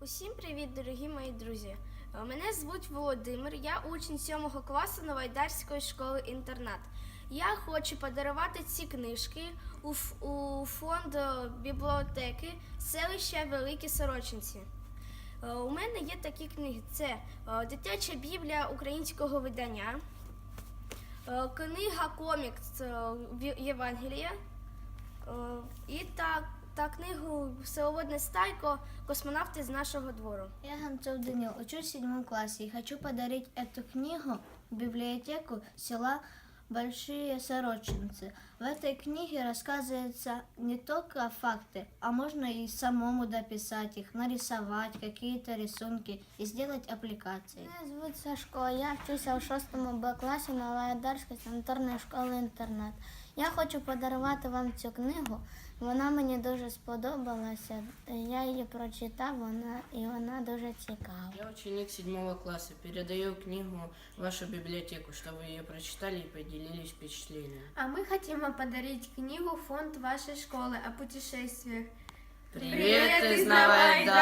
Усім привіт, дорогі мої друзі. Е, Мене звуть Володимир, я учень 7 класу Новайдарської школи інтернат. Я хочу подарувати ці книжки у, у фонд е, бібліотеки селища Великі Сорочинці. Е, У мене є такі книги: це Дитяча Біблія українського видання, книга комікс Євангелія і та, та книгу Селоводне стайко Космонавти з нашого двору. Я Гонцов Данил, учусь в седьмом классе и хочу подарить эту книгу в библиотеку села Большие Сорочинцы. В этой книге рассказывается не только факты, а можно и самому дописать их, нарисовать какие-то рисунки и сделать аппликации. Мене звуть Сашко, я вчуся у 6 Б класі Новоайдарської санаторної школи інтернат. Я хочу подарувати вам цю книгу. Вона мені дуже сподобалася. Я її прочитав, вона і вона дуже цікава. Я ученик седьмого класса. Передаю книгу в вашу библиотеку, чтобы вы ее прочитали и поделились впечатлениями. А мы хотим вам подарить книгу «Фонд вашей школы» о путешествиях. Привет из Новоайдара!